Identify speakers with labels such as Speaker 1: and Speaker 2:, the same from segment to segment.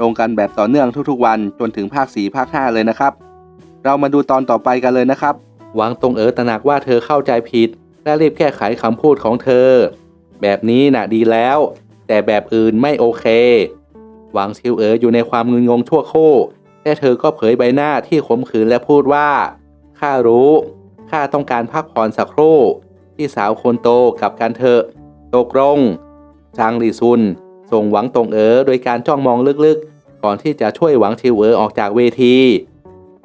Speaker 1: ลงกันแบบต่อเนื่องทุกๆวันจนถึงภาค4ภาค5เลยนะครับ เรามาดูตอนต่อไปกันเลยนะครับ หวังตรงเอ๋อตระหนักว่าเธอเข้าใจผิด และรีบแก้ไขคำพูดของเธอ แบบนี้น่ะดีแล้ว แต่แบบอื่นไม่โอเค หวังชิวเอ๋ออยู่ในความงุนงงชั่วโครู่แต่เธอก็เผยใบหน้าที่ขมขื่นและพูดว่าข้ารู้ข้าต้องการพักผ่อนสักครู่พี่สาวคนโตกับกันเถอตกลงจางหลีซุนส่งหวังตงเอ๋อโดยการจ้องมองลึกๆ ก่อนที่จะช่วยหวังชิวเอ๋อออกจากเวที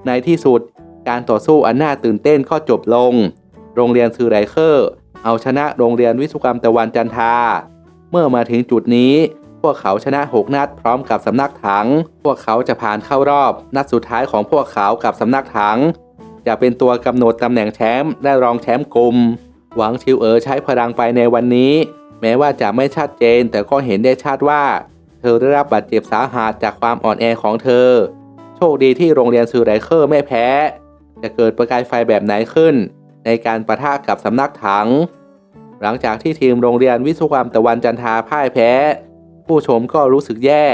Speaker 1: ในที่สุดการต่อสู้อันน่าตื่นเต้นก็จบลง โรงเรียนซือไรเคอร์ เอาชนะโรงเรียนวิศวกรรมตะวันจันทา เมื่อมาถึงจุดนี้ พวกเขาชนะ6นัดพร้อมกับสำนักถัง พวกเขาจะผ่านเข้ารอบ นัดสุดท้ายของพวกเขากับสำนักถัง จะเป็นตัวกำหนดตำแหน่งแชมป์และรองแชมป์กลุ่ม หวังชิวเอ๋อใช้พลังไปในวันนี้ แม้ว่าจะไม่ชัดเจนแต่ก็เห็นได้ชัดว่า เธอได้รับบาดเจ็บสาหัสจากความอ่อนแอของเธอ โชคดีที่โรงเรียนซือไรเคอร์ไม่แพ้ จะเกิดประกายไฟแบบไหนขึ้น ในการประทะกับสำนักถัง หลังจากที่ทีมโรงเรียนวิศวกรรมตะวันจันทาพ่ายแพ้ ผู้ชมก็รู้สึกแย่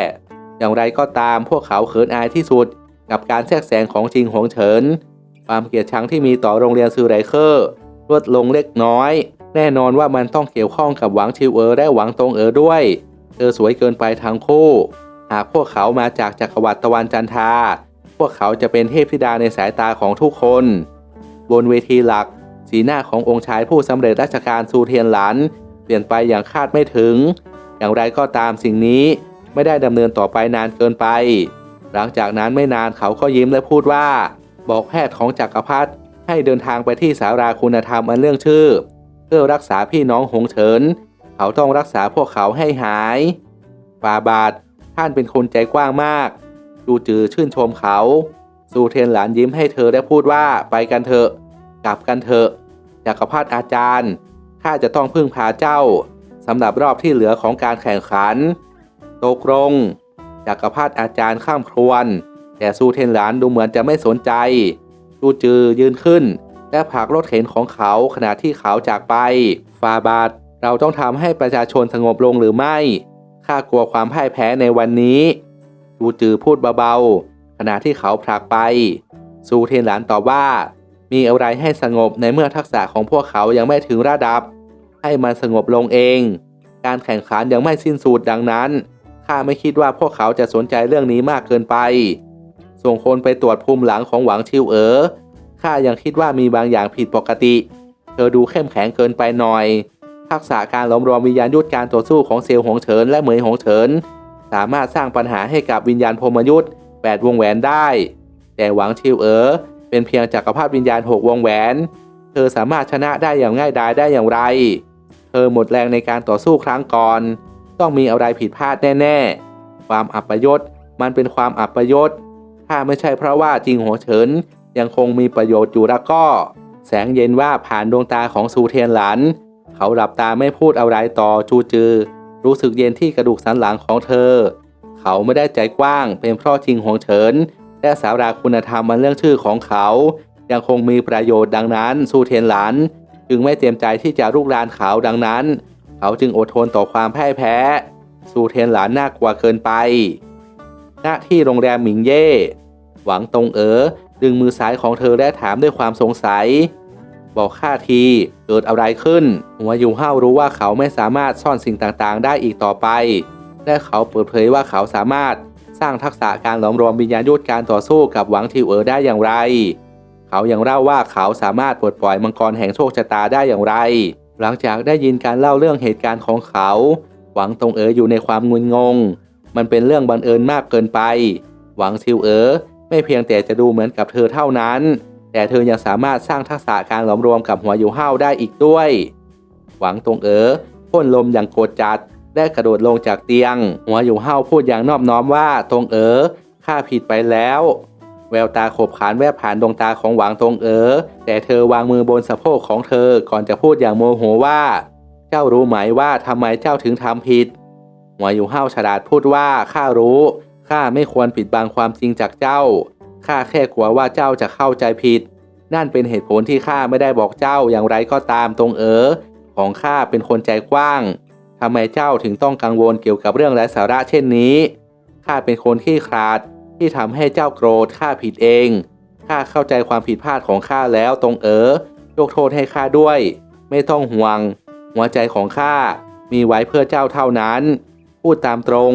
Speaker 1: อย่างไรก็ตามพวกเขาเขินอายที่สุด กับการแทรกแซงของจริงหงเฉิน ความเกลียดชังที่มีต่อโรงเรียนซือไรเคอร์ลดลงเล็กน้อย แน่นอนว่ามันต้องเกี่ยวข้องกับหวังชิวเอ๋อและหวังตงเอ๋อด้วย เธอสวยเกินไปทั้งคู่ หากพวกเขามาจากจักรวรรดิตะวันจันทรา พวกเขาจะเป็นเทพธิดาในสายตาของทุกคน บนเวทีหลัก สีหน้าขององค์ชายผู้สำเร็จราชการซูเทียนหลานเปลี่ยนไปอย่างคาดไม่ถึง อย่างไรก็ตามสิ่งนี้ไม่ได้ดำเนินต่อไปนานเกินไป หลังจากนั้นไม่นานเขาก็ยิ้มและพูดว่า บอกแพทย์ของจักรพรรดิให้เดินทางไปที่สาราคุณธรรมอันเรื่องชื่อ เพื่อรักษาพี่น้องหงเฉิน เขาต้องรักษาพวกเขาให้หายฟาบาทท่านเป็นคนใจกว้างมาก ดูจือชื่นชมเขา ซูเทนหลานยิ้มให้เธอและพูดว่าไปกันเถอะ กลับกันเถอะจักรพรรดิอาจารย์ข้าจะต้องพึ่งพาเจ้าสำหรับรอบที่เหลือของการแข่งขันตกลงจักรพรรดิอาจารย์ข้ามครวน แต่ซูเทนหลานดูเหมือนจะไม่สนใจดูจือยืนขึ้น และผลักรถเข็นของเขาขณะที่เขาจากไปฟาบาท เราต้องทำให้ประชาชนสงบลงหรือไม่ ข้ากลัวความพ่ายแพ้ในวันนี้ดูจือพูดเบาๆ ขณะที่เขาผลักไป ซูเทียนหลานตอบว่า มีอะไรให้สงบในเมื่อทักษะของพวกเขายังไม่ถึงระดับ ให้มันสงบลงเอง การแข่งขันยังไม่สิ้นสุดดังนั้น ข้าไม่คิดว่าพวกเขาจะสนใจเรื่องนี้มากเกินไป ส่งคนไปตรวจภูมิหลังของหวังชิวเอ๋อ ข้ายังคิดว่ามีบางอย่างผิดปกติ เธอดูเข้มแข็งเกินไปหน่อย ทักษะการหลอมรวมวิญญาณยุทธการต่อสู้ของเซลล์หงเฉินและเหมยหงเฉินสามารถสร้างปัญหาให้กับวิญญาณพรมยุทธ์แปดวงแหวนได้ แต่หวังชิวเอ๋อเป็นเพียงจักรพรรดิวิญญาณหกวงแหวน เธอสามารถชนะได้อย่างง่ายดายได้อย่างไร เธอหมดแรงในการต่อสู้ครั้งก่อน ต้องมีอะไรผิดพลาดแน่ๆ ความอัปยศมันเป็นความอัปยศ ถ้าไม่ใช่เพราะว่าจริงหัวเฉินยังคงมีประโยชน์อยู่แล้วก็ แสงเย็นว่าผ่านดวงตาของซูเทียนหลาน เขาหลับตาไม่พูดอะไรต่อจูจือ รู้สึกเย็นที่กระดูกสันหลังของเธอ เขาไม่ได้ใจกว้าง เป็นเพราะจริงหวงเฉิน และสาราคุณธรรมมันเรื่องชื่อของเขา ยังคงมีประโยชน์ดังนั้นซูเทียนหลานจึงไม่เตรียมใจที่จะลุกรานเขาดังนั้น เขาจึงอดทนต่อความพ่ายแพ้ซูเทียนหลานน่ากลัวเกินไปณที่โรงแรมหมิงเย่ หวังตงเอ๋อดึงมือซ้ายของเธอและถามด้วยความสงสัย บอกข้าทีเกิดอะไรขึ้น หัวยูเฮารู้ว่าเขาไม่สามารถซ่อนสิ่งต่างๆ ได้อีกต่อไป และเขาเปิดเผยว่าเขาสามารถสร้างทักษะการหลอมรวมวิญญาณยุทธการต่อสู้กับหวังทิวเอ๋อได้อย่างไร เขายังเล่าว่าเขาสามารถปลดปล่อยมังกรแห่งโชคชะตาได้อย่างไร หลังจากได้ยินการเล่าเรื่องเหตุการณ์ของเขา หวังตรงเอ๋ออยู่ในความงุนงง มันเป็นเรื่องบังเอิญมากเกินไป หวังทิวเอ๋อไม่เพียงแต่จะดูเหมือนกับเธอเท่านั้น แต่เธอยังสามารถสร้างทักษะการหลอมรวมกับหัวยูเฮาได้อีกด้วย หวังตรงเอ๋อพ่นลมอย่างโกรธจัด และกระโดดลงจากเตียง หัวอยู่เฮาพูดอย่างนอบน้อมว่าตรงเอ๋อข้าผิดไปแล้ว แววตาขบขานแวบผ่านดวงตาของหวังตรงเอ๋อแต่เธอวางมือบนสะโพกของเธอก่อนจะพูดอย่างโมโหว่า เจ้ารู้ไหมว่าทำไมเจ้าถึงทำผิด หัวอยู่ห้าวฉลาดพูดว่าข้ารู้ข้าไม่ควรปิดบังความจริงจากเจ้า ข้าแค่กลัวว่าเจ้าจะเข้าใจผิด นั่นเป็นเหตุผลที่ข้าไม่ได้บอกเจ้าอย่างไรก็ตามตรงเอ๋อของข้าเป็นคนใจกว้างทำไมเจ้าถึงต้องกังวลเกี่ยวกับเรื่องไร้สาระเช่นนี้ข้าเป็นคนขี้ขลาดที่ทำให้เจ้าโกรธข้าผิดเองข้าเข้าใจความผิดพลาดของข้าแล้วตรงเอ๋อยกโทษให้ข้าด้วย ไม่ต้องห่วง หัวใจของข้ามีไว้เพื่อเจ้าเท่านั้น พูดตามตรง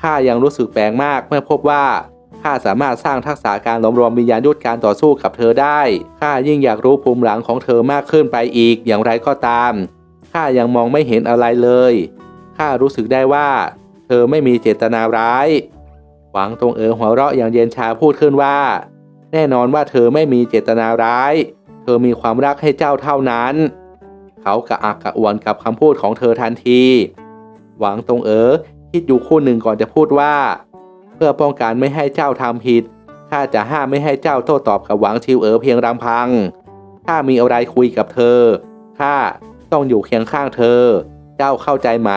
Speaker 1: ข้ายังรู้สึกแปลกมากเมื่อพบว่า ข้าสามารถสร้างทักษะการหลอมรวมวิญญาณยุทธการต่อสู้กับเธอได้ ข้ายิ่งอยากรู้ภูมิหลังของเธอมากขึ้นไปอีกอย่างไรก็ตาม ข้ายังมองไม่เห็นอะไรเลย ข้ารู้สึกได้ว่า เธอไม่มีเจตนาร้าย หวังตรงเอ๋อหัวเราะอย่างเย็นชาพูดขึ้นว่า แน่นอนว่าเธอไม่มีเจตนาร้าย เธอมีความรักให้เจ้าเท่านั้น เขากระอักกระอ่วนกับคำพูดของเธอทันที หวังตรงเอ๋อคิดอยู่คู่หนึ่งก่อนจะพูดว่า เพื่อป้องกันไม่ให้เจ้าทำผิดข้าจะห้ามไม่ให้เจ้าโต้ตอบกับหวังชิวเอ๋อเพียงลำพังถ้ามีอะไรคุยกับเธอข้าต้องอยู่เคียงข้างเธอ เจ้าเข้าใจไหม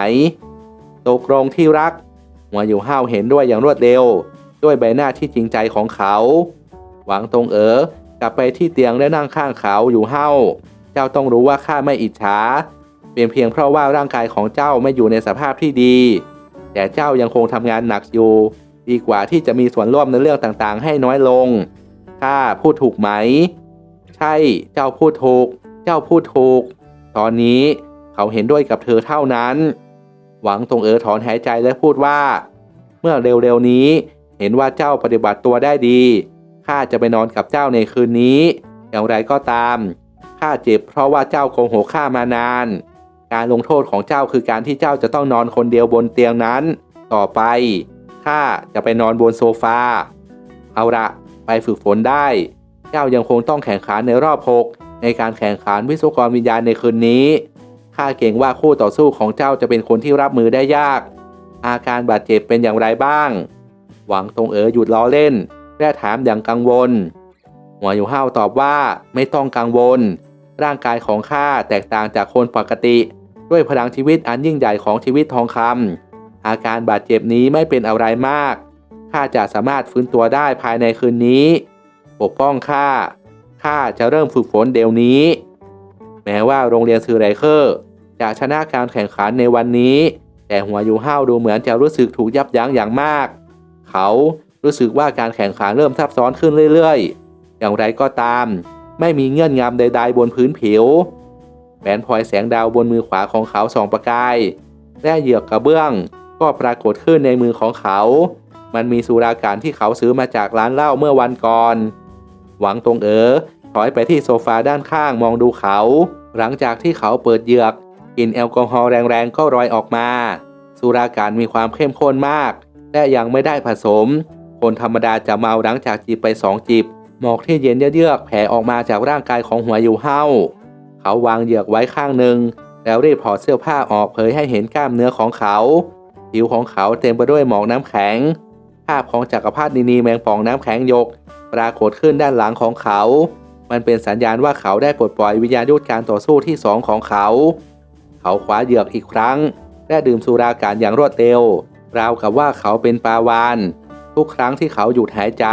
Speaker 1: ตกลงที่รักหัวอยู่ห้าวเห็นด้วยอย่างรวดเร็ว ด้วยใบหน้าที่จริงใจของเขา หวังตรงเอ๋อกลับไปที่เตียงและนั่งข้างเขาอยู่ห้าวเจ้าต้องรู้ว่าข้าไม่อิจฉา เป็นเพียงเพราะว่าร่างกายของเจ้าไม่อยู่ในสภาพที่ดี แต่เจ้ายังคงทำงานหนักอยู่ ดีกว่าที่จะมีส่วนร่วมในเรื่องต่างๆ ให้น้อยลงข้าพูดถูกไหม ใช่เจ้าพูดถูก เจ้าพูดถูก ตอนนี้เขาเห็นด้วยกับเธอเท่านั้น หวังตรงเอ๋อถอนหายใจและพูดว่า เมื่อเร็วๆนี้เห็นว่าเจ้าปฏิบัติตัวได้ดีข้าจะไปนอนกับเจ้าในคืนนี้ อย่างไรก็ตามข้าเจ็บเพราะว่าเจ้าโกหกข้ามานาน การลงโทษของเจ้าคือการที่เจ้าจะต้องนอนคนเดียวบนเตียงนั้น ต่อไป ข้าจะไปนอนบนโซฟา เอาละไปฝึกฝนได้ เจ้ายังคงต้องแข่งขันในรอบหกในการแข่งขันวิศวกรวิญญาณในคืนนี้ ข้าเก่งว่าคู่ต่อสู้ของเจ้าจะเป็นคนที่รับมือได้ยาก อาการบาดเจ็บเป็นอย่างไรบ้าง หวังตรงเอ๋อหยุดล้อเล่น และถามอย่างกังวล หัวอยู่ห้าวตอบว่าไม่ต้องกังวล ร่างกายของข้าแตกต่างจากคนปกติ ด้วยพลังชีวิตอันยิ่งใหญ่ของชีวิตทองคำ อาการบาดเจ็บนี้ไม่เป็นอะไรมาก ข้าจะสามารถฟื้นตัวได้ภายในคืนนี้ ปกป้องข้า ข้าจะเริ่มฝึกฝนเดี๋ยวนี้ แม้ว่าโรงเรียนซือไรเคอร์จะชนะการแข่งขันในวันนี้ แต่หัวยูห้าวดูเหมือนจะรู้สึกถูกยับยั้งอย่างมาก เขารู้สึกว่าการแข่งขันเริ่มซับซ้อนขึ้นเรื่อยๆ อย่างไรก็ตาม ไม่มีเงื่อนงำใด ๆ บนพื้นผิวแผนพลอยแสงดาวบนมือขวาของเขาส่องประกาย และเหยือกกระเบื้อง ก็ปรากฏขึ้นในมือของเขา มันมีสุราการที่เขาซื้อมาจากร้านเหล้าเมื่อวันก่อน หวังตรงเอ๋อถอยไปที่โซฟาด้านข้างมองดูเขา หลังจากที่เขาเปิดเหยือกกลิ่นแอลกอฮอล์แรงๆก็รอยออกมา สุราการมีความเข้มข้นมาก และยังไม่ได้ผสม คนธรรมดาจะเมาหลังจากจิบไปสองจิบหมอกที่เย็นเยือกแผ่ออกมาจากร่างกายของหัวอยู่เฮาเขาวางเหยือกไว้ข้างหนึ่ง แล้วรีบถอดเสื้อผ้าออกเผยให้เห็นกล้ามเนื้อของเขา ผิวของเขาเต็มไปด้วยหมอกน้ำแข็ง ภาพของจักรพรรดินีแมงป่องน้ำแข็งยก ปรากฏขึ้นด้านหลังของเขา มันเป็นสัญญาณว่าเขาได้ปลดปล่อยวิญญาณยุทธการต่อสู้ที่สองของเขา เขาคว้าเหยือกอีกครั้ง และดื่มสุราการอย่างรวดเร็ว ราวกับว่าเขาเป็นปลาวานทุกครั้งที่เขาหยุดหายใจ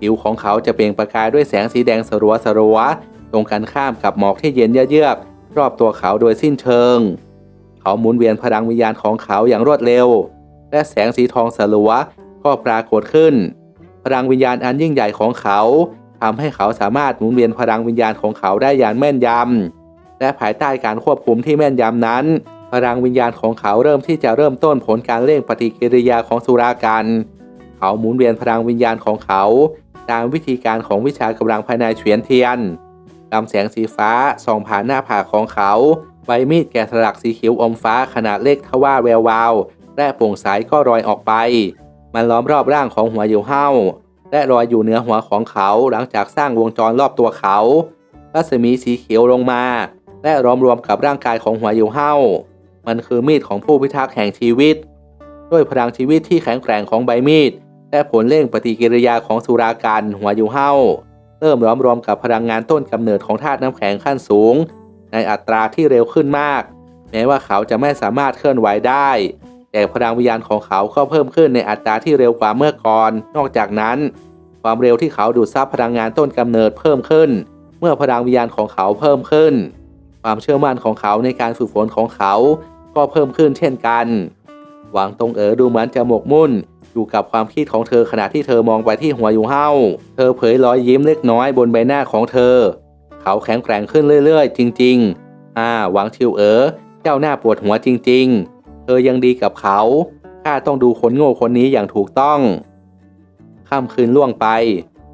Speaker 1: ผิวของเขาจะเปล่งประกายด้วยแสงสีแดงสลัวสลัวตรงกันข้ามกับหมอกที่เย็นเยือกรอบตัวเขาโดยสิ้นเชิง เขาหมุนเวียนพลังวิญญาณของเขาอย่างรวดเร็ว และแสงสีทองสลัวก็ปรากฏขึ้น พลังวิญญาณอันยิ่งใหญ่ของเขาทำให้เขาสามารถหมุนเวียนพลังวิญญาณของเขาได้อย่างแม่นยำและภายใต้การควบคุมที่แม่นยำนั้น พลังวิญญาณของเขาเริ่มที่จะเริ่มต้นผลการเร่งปฏิกิริยาของสุรากัน เขาหมุนเวียนพลังวิญญาณของเขา ตามวิธีการของวิชากำลังภายในเฉียนเทียนลำแสงสีฟ้าส่องผ่านหน้าผากของเขา ใบมีดแกะสลักสีเขียวอมฟ้าขนาดเล็กทว่าแวววาวและโปร่งใสก็รอยออกไป มันล้อมรอบร่างของหัวอยู่เห้าและรอยอยู่เหนือหัวของเขาหลังจากสร้างวงจรรอบตัวเขา รัศมีสีเขียวลงมา และล้อมรวมกับร่างกายของหัวอยู่เห้ามันคือมีดของผู้พิทักษ์แห่งชีวิต ด้วยพลังชีวิตที่แข็งแกร่งของใบมีด และผลเร่งปฏิกิริยาของสุรากันหัวอยู่เห้าเริ่มล้อมรวมกับพลังงานต้นกำเนิดของธาตุน้ำแข็งขั้นสูง ในอัตราที่เร็วขึ้นมาก แม้ว่าเขาจะไม่สามารถเคลื่อนไหวได้ แต่พลังวิญญาณของเขาก็เพิ่มขึ้นในอัตราที่เร็วกว่าเมื่อก่อน นอกจากนั้น ความเร็วที่เขาดูดซับพลังงานต้นกำเนิดเพิ่มขึ้น เมื่อพลังวิญญาณของเขาเพิ่มขึ้น ความเชื่อมั่นของเขาในการฝึกฝนของเขาก็เพิ่มขึ้นเช่นกันหวังตรงเอ๋อดูเหมือนจะหมกมุ่นอยู่กับความคิดของเธอขณะที่เธอมองไปที่หัวอยู่เห้าเธอเผยรอยยิ้มเล็กน้อยบนใบหน้าของเธอ เขาแข็งแกร่งขึ้นเรื่อยๆ จริง ๆ อ่าหวังชิวเอ๋อเจ้าหน้าปวดหัวจริง ๆ เธอยังดีกับเขาข้าต้องดูคนโง่คนนี้อย่างถูกต้อง ค่ำคืนล่วงไป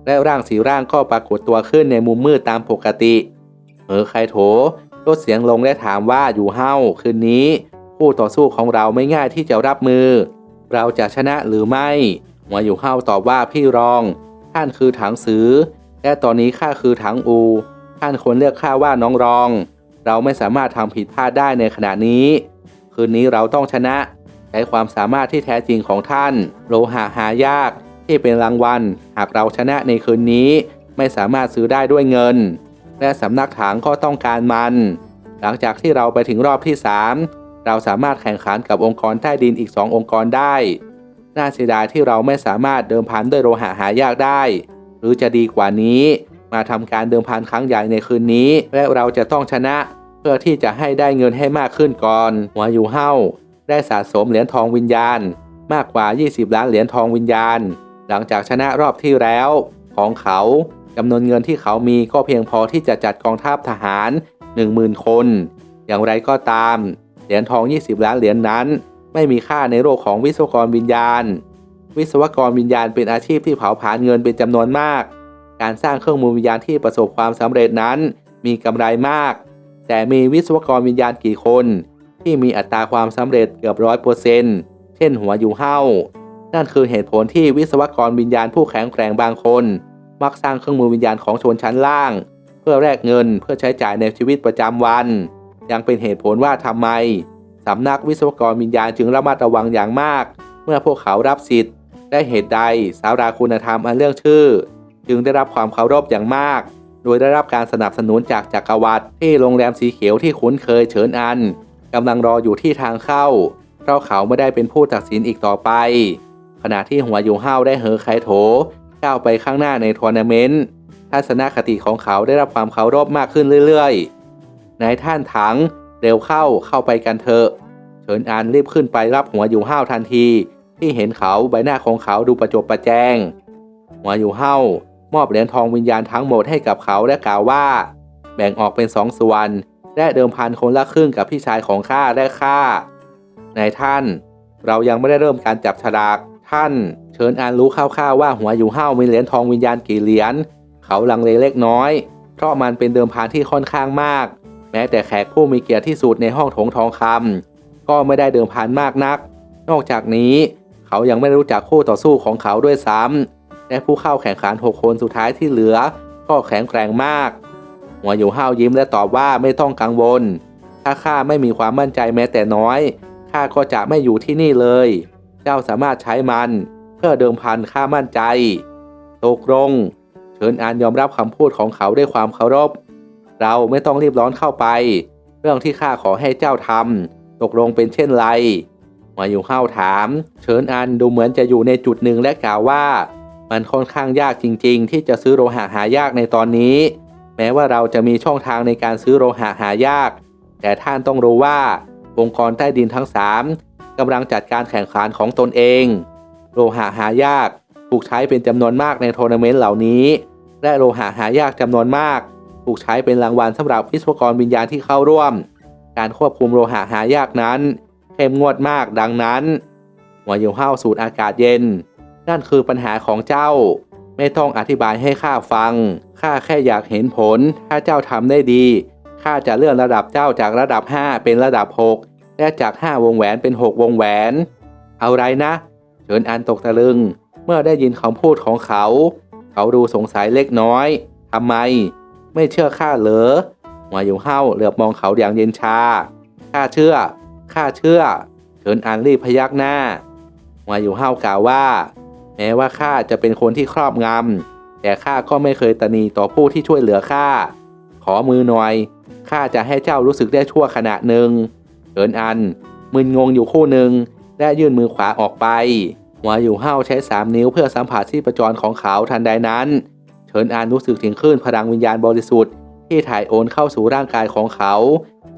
Speaker 1: และร่างสีร่างก็ปรากฏตัวขึ้นในมุมมืดตามปกติเออใครโถลดเสียงลงและถามว่าอยู่เฮ้าคืนนี้ผู้ต่อสู้ของเราไม่ง่ายที่จะรับมือ เราจะชนะหรือไม่ หัวอยู่เฮ้าตอบว่าพี่รอง ท่านคือถังสือ และตอนนี้ข้าคือถังอู ท่านควรเรียกข้าว่าน้องรอง เราไม่สามารถทำผิดพลาดได้ในขณะนี้ คืนนี้เราต้องชนะใช้ความสามารถที่แท้จริงของท่าน โลหะหายากที่เป็นรางวัล หากเราชนะในคืนนี้ ไม่สามารถซื้อได้ด้วยเงิน และสำนักถังก็ต้องการมัน หลังจากที่เราไปถึงรอบที่ 3 เราสามารถแข่งขันกับองค์กรใต้ดินอีก 2 องค์กรได้ น่าเสียดายที่เราไม่สามารถเดิมพันด้วยโลหะหายากได้ หรือจะดีกว่านี้ มาทำการเดิมพันครั้งใหญ่ในคืนนี้ และเราจะต้องชนะเพื่อที่จะให้ได้เงินให้มากขึ้นก่อน หัวอยู่เฮ้าได้สะสมเหรียญทองวิญญาณ มากกว่า 20 ล้านเหรียญทองวิญญาณ หลังจากชนะรอบที่แล้วของเขาจำนวนเงินที่เขามีก็เพียงพอที่จะจัดกองทัพทหาร 10,000 คน อย่างไรก็ตาม เหรียญทอง 20 ล้านเหรียญนนั้น ไม่มีค่าในโลกของวิศวกรวิญญาณ วิศวกรวิญญาณเป็นอาชีพที่เผาผลาญเงินเป็นจำนวนมาก การสร้างเครื่องมือวิญญาณที่ประสบความสำเร็จนั้น มีกำไรมาก แต่มีวิศวกรวิญญาณกี่คน ที่มีอัตราความสำเร็จเกือบร้อยเปอร์เซนต์เช่นหัวอยู่เฮ้านั่นคือเหตุผลที่วิศวกรวิญญาณผู้แข็งแกร่งบางคน มักสร้างเครื่องมือวิญญาณของชนชั้นล่าง เพื่อแลกเงินเพื่อใช้จ่ายในชีวิตประจำวัน ยังเป็นเหตุผลว่าทำไมสำนักวิศวกรวิญญาณจึงระมัดระวังอย่างมาก เมื่อพวกเขารับสิทธิ์และเหตุใดสาวราคุณธรรมอันเรื่องชื่อ จึงได้รับความเคารพอย่างมาก โดยได้รับการสนับสนุนจากจักรวรรดิที่โรงแรมสีเขียวที่คุ้นเคยเฉินอันกำลังรออยู่ที่ทางเข้า เพราะเขาไม่ได้เป็นผู้ตัดสินอีกต่อไป ขณะที่หัวยูห้าวได้เหอไคโถก้าวไปข้างหน้าในทัวร์นาเมนต์ทัศนคติของเขาได้รับความเคารพมากขึ้นเรื่อยๆนายท่านถังเร็วเข้าเข้าไปกันเถอะ เฉินอันรีบขึ้นไปรับหัวยูห้าวทันที ที่เห็นเขาใบหน้าของเขาดูประจบประแจง หัวยูห้า มอบเหรียญทองวิญญาณทั้งหมดให้กับเขาและกล่าวว่า แบ่งออกเป็นสองส่วนและเดิมพันคนละครึ่งกับพี่ชายของข้าและข้านายท่าน เรายังไม่ได้เริ่มการจับฉลากท่าน เชิญอ่านรู้คร่าวๆว่าหัวอยู่ห้าวมีเหรียญทองวิญญาณกี่เหรียญเขาลังเลเล็กน้อย เพราะมันเป็นเดิมพันที่ค่อนข้างมาก แม้แต่แขกผู้มีเกียรติที่สุดในห้องถงทองคำก็ไม่ได้เดิมพันมากนัก นอกจากนี้ เขายังไม่รู้จักคู่ต่อสู้ของเขาด้วยซ้ำ และผู้เข้าแข่งขัน 6 คนสุดท้ายที่เหลือ ก็แข็งแกร่งมาก หัวอยู่ห้าวยิ้มและตอบว่าไม่ต้องกังวล ถ้าข้าไม่มีความมั่นใจแม้แต่น้อย ข้าก็จะไม่อยู่ที่นี่เลย เจ้าสามารถใช้มัน เพื่อเดิมพันข้ามั่นใจ ตกลง เชิญอานยอมรับคำพูดของเขาด้วยความเคารพ เราไม่ต้องรีบร้อนเข้าไป เรื่องที่ข้าขอให้เจ้าทำตกลงเป็นเช่นไรหัวอยู่ห้าวถาม เชิญอันดูเหมือนจะอยู่ในจุดหนึ่งและกล่าวว่า มันค่อนข้างยากจริง ๆ ที่จะซื้อโลหะหายากในตอนนี้ แม้ว่าเราจะมีช่องทางในการซื้อโลหะหายาก แต่ท่านต้องรู้ว่า องค์กรใต้ดินทั้งสามกำลังจัดการแข่งขันของตนเอง โลหะหายากถูกใช้เป็นจำนวนมากในทัวร์นาเมนต์เหล่านี้ และโลหะหายากจำนวนมาก ถูกใช้เป็นรางวัลสำหรับวิศวกรวิญญาณที่เข้าร่วม การควบคุมโลหะหายากนั้นเข้มงวดมากดังนั้นหัวอยู่ห้าสูดอากาศเย็น นั่นคือปัญหาของเจ้า ไม่ต้องอธิบายให้ข้าฟัง ข้าแค่อยากเห็นผล ถ้าเจ้าทำได้ดี ข้าจะเลื่อนระดับเจ้าจากระดับ 5 เป็นระดับ 6 และจาก 5 วงแหวนเป็น 6 วงแหวน เอาไรนะ เฉินอันตกตะลึง เมื่อได้ยินคำพูดของเขา เขาดูสงสัยเล็กน้อย ทำไม ไม่เชื่อข้าเหรอหัวอยู่เห้าเหลือบมองเขาอย่างเย็นชา ข้าเชื่อ ข้าเชื่อ เฉินอันรีบพยักหน้าหัวอยู่เห้ากล่าวว่า แม้ว่าข้าจะเป็นคนที่ครอบงำแต่ข้าก็ไม่เคยตนีต่อผู้ที่ช่วยเหลือข้าขอมือหน่อยข้าจะให้เจ้ารู้สึกได้ชั่วขณะหนึ่งเฉินอัน มึนงงอยู่คู่หนึ่งและยื่นมือขวาออกไปหัวอยู่เห้าใช้สามนิ้วเพื่อสัมผัสที่ประจรของเขาทันใดนั้น เฉินอันรู้สึกถึงคลื่นพลังวิญญาณบริสุทธิ์ที่ถ่ายโอนเข้าสู่ร่างกายของเขา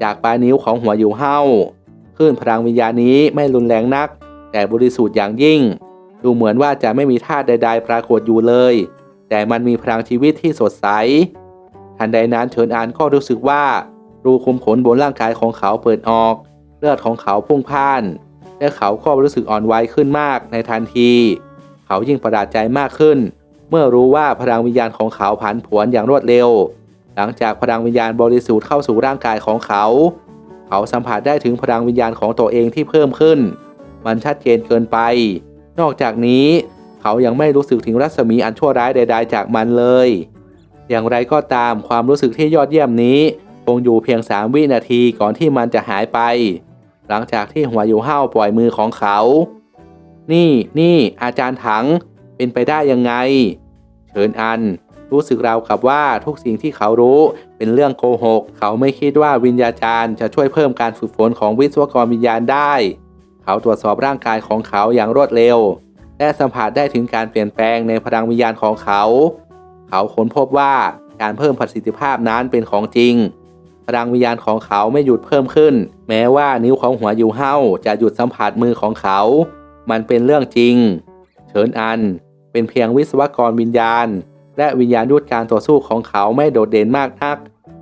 Speaker 1: จากปลายนิ้วของหัวอยู่เห้าคลื่นพลังวิญญาณนี้ไม่รุนแรงนัก แต่บริสุทธิ์อย่างยิ่ง ดูเหมือนว่าจะไม่มีธาตุใด ๆ ปรากฏอยู่เลย แต่มันมีพลังชีวิตที่สดใส ทันใดนั้นเฉินอานก็รู้สึกว่า รูคุมขนบนร่างกายของเขาเปิดออก เลือดของเขาพุ่งพ่าน และเขาก็รู้สึกอ่อนไหวขึ้นมากในทันที เขายิ่งประหลาดใจมากขึ้น เมื่อรู้ว่าพลังวิญญาณของเขาผันผวนอย่างรวดเร็ว หลังจากพลังวิญญาณบริสุทธิ์เข้าสู่ร่างกายของเขา เขาสัมผัสได้ถึงพลังวิญญาณของตัวเองที่เพิ่มขึ้น มันชัดเจนเกินไป นอกจากนี้เขายังไม่รู้สึกถึงรัศมีอันชั่วร้ายใด ๆ จากมันเลย อย่างไรก็ตามความรู้สึกที่ยอดเยี่ยมนี้ คงอยู่เพียงสามวินาทีก่อนที่มันจะหายไป หลังจากที่หัวอยู่ห้าวปล่อยมือของเขา นี่นี่อาจารย์ถังเป็นไปได้ยังไง เฉินอัน รู้สึกราวกับว่าทุกสิ่งที่เขารู้เป็นเรื่องโกหก เขาไม่คิดว่าวิญญาจารย์จะช่วยเพิ่มการฝึกฝนของวิศวกรวิญญาณได้ เขาตรวจสอบร่างกายของเขาอย่างรวดเร็ว และสัมผัสได้ถึงการเปลี่ยนแปลงในพลังวิญญาณของเขา เขาค้นพบว่าการเพิ่มประสิทธิภาพนั้นเป็นของจริง พลังวิญญาณของเขาไม่หยุดเพิ่มขึ้น แม้ว่านิ้วของหัวยูเฮาจะหยุดสัมผัสมือของเขา มันเป็นเรื่องจริง เฉินอันเป็นเพียงวิศวกรวิญญาณ และวิญญาณยุทธการต่อสู้ของเขาไม่โดดเด่นมากนัก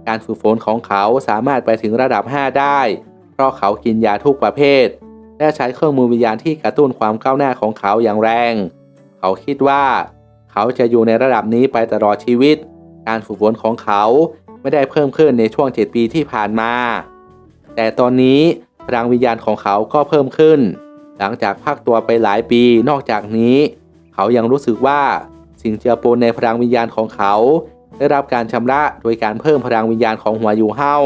Speaker 1: การฝึกฝนของเขาสามารถไปถึงระดับ 5 ได้ เพราะเขากินยาทุกประเภท และใช้เครื่องมือวิญญาณที่กระตุ้นความก้าวหน้าของเขาอย่างแรง เขาคิดว่า เขาจะอยู่ในระดับนี้ไปตลอดชีวิต การฝึกฝนของเขาไม่ได้เพิ่มขึ้นในช่วง 7 ปีที่ผ่านมา แต่ตอนนี้พลังวิญญาณของเขาก็เพิ่มขึ้น หลังจากพักตัวไปหลายปี นอกจากนี้ เขายังรู้สึกว่าสิ่งเจือปนในพลังวิญญาณของเขา ได้รับการชำระโดยการเพิ่มพลังวิญญาณของหัวยูเฮา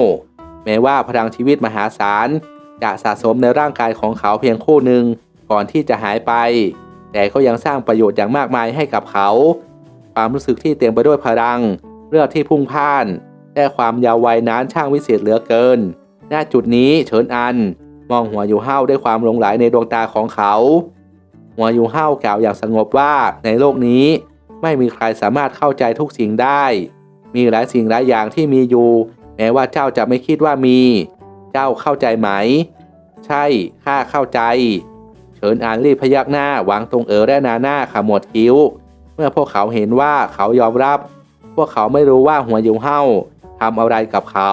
Speaker 1: แม้ว่าพลังชีวิตมหาศาล จะสะสมในร่างกายของเขาเพียงคู่หนึ่งก่อนที่จะหายไป แต่ก็ยังสร้างประโยชน์อย่างมากมายให้กับเขา ความรู้สึกที่เต็มไปด้วยพลัง เลือดที่พุ่งพ่าน และความยาววัยนั้นช่างวิเศษเหลือเกิน ณ จุดนี้เฉินอัน มองหัวยูเฮาด้วยความหลงไหลในดวงตาของเขา หัวยูเฮากล่าวอย่างสงบว่าในโลกนี้ ไม่มีใครสามารถเข้าใจทุกสิ่งได้ มีหลายสิ่งหลายอย่างที่มีอยู่ แม้ว่าเจ้าจะไม่คิดว่ามี เจ้าเข้าใจไหม ใช่ ข้าเข้าใจ เฉินอานรีบพยักหน้าวางตรงเอ๋อและนาหน้าขมวดคิ้ว เมื่อพวกเขาเห็นว่าเขายอมรับ พวกเขาไม่รู้ว่าหัวยูเฮาทำอะไรกับเขา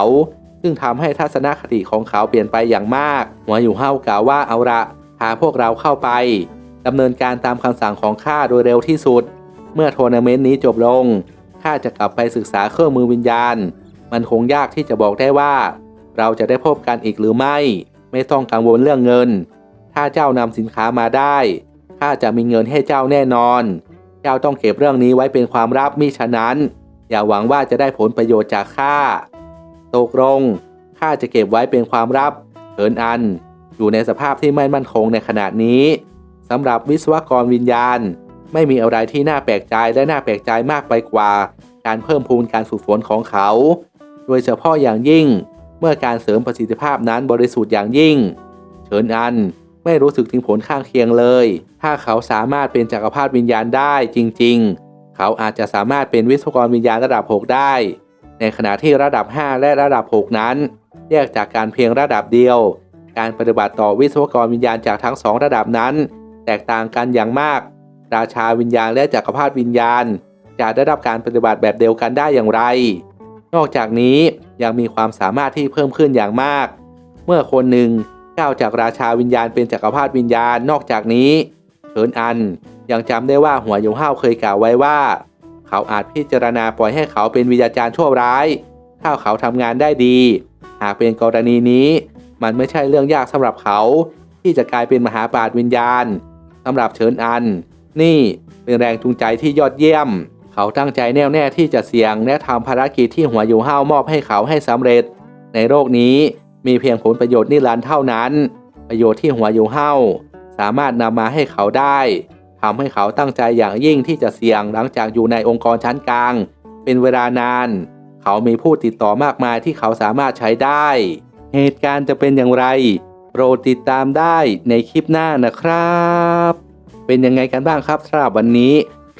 Speaker 1: ซึ่งทำให้ทัศนคติของเขาเปลี่ยนไปอย่างมาก หัวยูเฮากล่าวว่าเอาละพาพวกเราเข้าไปดำเนินการตามคำสั่งของข้าโดยเร็วที่สุด เมื่อทัวร์นาเมนต์นี้จบลงข้าจะกลับไปศึกษาเครื่องมือวิญญาณ มันคงยากที่จะบอกได้ว่า เราจะได้พบกันอีกหรือไม่ ไม่ต้องกังวลเรื่องเงิน ถ้าเจ้านำสินค้ามาได้ข้าจะมีเงินให้เจ้าแน่นอน เจ้าต้องเก็บเรื่องนี้ไว้เป็นความลับมิฉะนั้น อย่าหวังว่าจะได้ผลประโยชน์จากข้าตกลงข้าจะเก็บไว้เป็นความลับเหินอัน อยู่ในสภาพที่ไม่มั่นคงในขณะนี้สำหรับวิศวกรวิญญาณ ไม่มีอะไรที่น่าแปลกใจและน่าแปลกใจมากไปกว่า การเพิ่มพูนการฝึกฝนของเขา โดยเฉพาะอย่างยิ่ง เมื่อการเสริมประสิทธิภาพนั้นบริสุทธิ์อย่างยิ่ง เฉินอันไม่รู้สึกถึงผลข้างเคียงเลย ถ้าเขาสามารถเป็นจักรพรรดิวิญญาณได้จริง ๆ เขาอาจจะสามารถเป็นวิศวกรวิญญาณระดับ 6 ได้ ในขณะที่ระดับ 5 และระดับ 6 นั้น แยกจากการเพียงระดับเดียว การปฏิบัติต่อวิศวกรวิญญาณจากทั้งสองระดับนั้น แตกต่างกันอย่างมาก ราชาวิญญาณและจักรพรรดิวิญญาณ จะได้รับการปฏิบัติแบบเดียวกันได้อย่างไร นอกจากนี้ยังมีความสามารถที่เพิ่มขึ้นอย่างมาก เมื่อคนหนึ่งก้าวจากราชาวิญญาณเป็นจักรพรรดิวิญญาณ นอกจากนี้เฉินอันยังจำได้ว่าหัวหยงห้าวเคยกล่าวไว้ว่า เขาอาจพิจารณาปล่อยให้เขาเป็นวิญญาจารย์ชั่วร้าย ถ้าเขาทำงานได้ดี หากเป็นกรณีนี้ มันไม่ใช่เรื่องยากสำหรับเขา ที่จะกลายเป็นมหาปราชญ์วิญญาณสำหรับเฉินอัน นี่เป็นแรงจูงใจที่ยอดเยี่ยม เขาตั้งใจแน่วแน่ที่จะเสี่ยงและทำภารกิจที่หัวอยู่ห้าวมอบให้เขาให้สำเร็จ ในโลกนี้มีเพียงผลประโยชน์นิรันดร์เท่านั้น ประโยชน์ที่หัวอยู่ห้าวสามารถนำมาให้เขาได้ทำให้เขาตั้งใจอย่างยิ่งที่จะเสี่ยงหลังจากอยู่ในองค์กรชั้นกลาง เป็นเวลานาน เขามีผู้ติดต่อมากมายที่เขาสามารถใช้ได้ เหตุการณ์จะเป็นอย่างไรโปรดติดตามได้ในคลิปหน้านะครับ เป็นยังไงกันบ้างครับสำหรับวันนี้